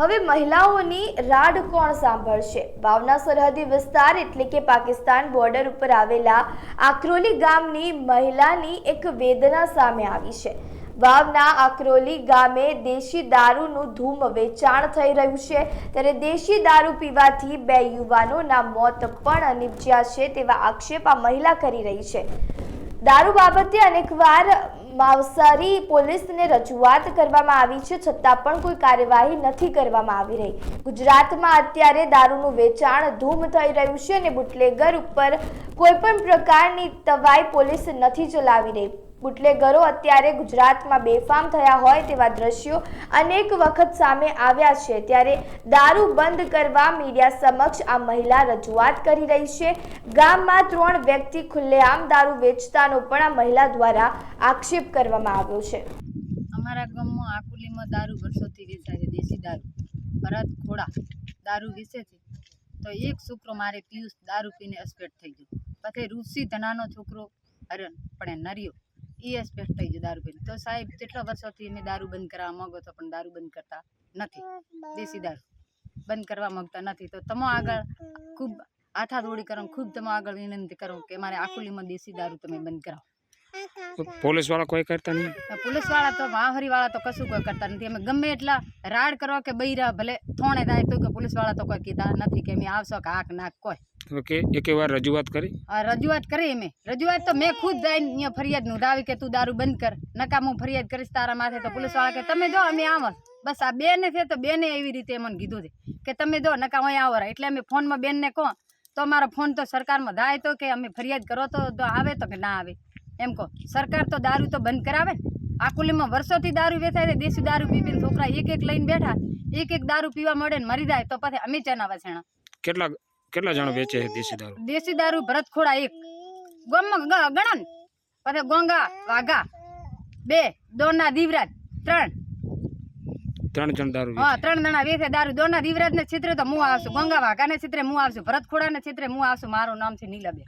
હવે મહિલાઓની રાડ કોણ સાંભળશે? વાવના સરહદી વિસ્તાર એટલે કે પાકિસ્તાન બોર્ડર ઉપર આવેલા આક્રોલી ગામની મહિલાની એક વેદના સામે આવી છે. વાવના આક્રોલી ગામે દેશી દારૂનું ધૂમ વેચાણ થઈ રહ્યું છે. ત્યારે દેશી દારૂ પીવાથી બે યુવાનોના મોત પણ નિપજ્યા છે તેવા આક્ષેપ આ મહિલા કરી રહી છે. દારૂ બાબતે અનેકવાર માવસારી પોલીસને રજૂઆત કરવામાં આવી છે, છતાં પણ કોઈ કાર્યવાહી નથી કરવામાં આવી રહી. ગુજરાતમાં અત્યારે દારૂનું વેચાણ ધૂમ થઈ રહ્યું છે અને બુટલેગર ઉપર કોઈ પણ પ્રકારની તવાઈ પોલીસ નથી ચલાવી રહી. બુટલેગરો અત્યારે ગુજરાતમાં બેફામ થયા હોય તેવા દ્રશ્યો અનેક વખત સામે આવ્યા છે. ત્યારે દારૂ બંધ કરવા મીડિયા સમક્ષ આ મહિલા રજૂઆત કરી રહી છે. ગામમાં ત્રણ વ્યક્તિ ખુલ્લેઆમ દારૂ વેચતાનો પણ આ મહિલા દ્વારા આક્ષેપ કરવામાં આવ્યો છે. અમારા ગામમાં આકુલીમાં દારૂ વર્ષોથી વેચાય છે, દેશી દારૂ. ભરત ખોડા દારૂ વેચે છે. તો એક છોકરો મારે પિયુષ દારૂ પીને અસ્પેટ થઈ ગયો. પછી ઋષિ ધનાનો છોકરો હરણ, પણ નર્યો. એ અસ્પેટ થઈ ગયો દારૂ પીને. તો સાહેબ કેટલા વર્ષોથી અમે દારૂ બંધ કરવા માંગો તો પણ દારૂ બંધ કરતા નથી. દેશી દારૂ બંધ કરવા માંગતા નથી. તો તમે આગળ ખૂબ હાથા દોડી કરો ખૂબ તમે આગળ વિનંતી કરો કે મારે આખુલીમાં દેશી દારૂ તમે બંધ કરાવો. પોલીસવાળા કોઈ કરતા નહીં? પોલીસવાળા તો વાહરી વાળા તો કશું કોઈ કરતા નથી. અમે ગમે એટલા રાડ કરવા કે બૈરા ભલે થોણે થાય તો કે પોલીસવાળા તો કોઈ કીધા નથી કે અમે આવશો કે આક નાક કોઈ. કે એકવાર રજૂઆત કરી. રજૂઆત કરી મેં રજૂઆત તો મેં ખુદ જઈને અહીંયા ફરિયાદ નોંધાવી કે તું દારૂ બંધ કર. નકામ હું ફરિયાદ કરીશ તારા માથે તો પોલીસવાળા કે તમે જો અમે આવો. બસ આ બેને છે તો બેને એવી રીતે મને કીધું છે કે તમે જો નકામ અહીંયા આવો એટલે અમે ફોનમાં બેનને કહો તો મારો ફોન તો સરકારમાં થાય તો કે અમે ફરિયાદ કરો તો તો આવે તો કે ના આવે. એમ કહો. સરકાર તો દારૂ તો બંધ કરાવે. આ કુલીમાં વર્ષોથી દારૂ વેચાય છે દેશી દારૂ પીપીને છોકરા એક એક લઈને બેઠા એક એક દારૂ પીવા મળે ને મરી જાય તો પછી અમે ચેના વસેણા? કેટલા કેટલા જણ વેચે છે દેશી દારૂ? દેશી દારૂ ભરત ખોડા એક. ગોમમાં ગ- ગણો પછી ગોંગા વાઘા. બે દોના દીવરાજ. ત્રણ. ત્રણ જણ દારૂ હા ત્રણ જણા વેચે દારૂ. દોના દીવરાજ ને છેતરે તો હું આવશું. ગોંગા વાઘા ને ચિત્રે હું આવશું. ભરત ખોડા ને છેતરે હું આવશું. મારું નામ છે નીલાબેન.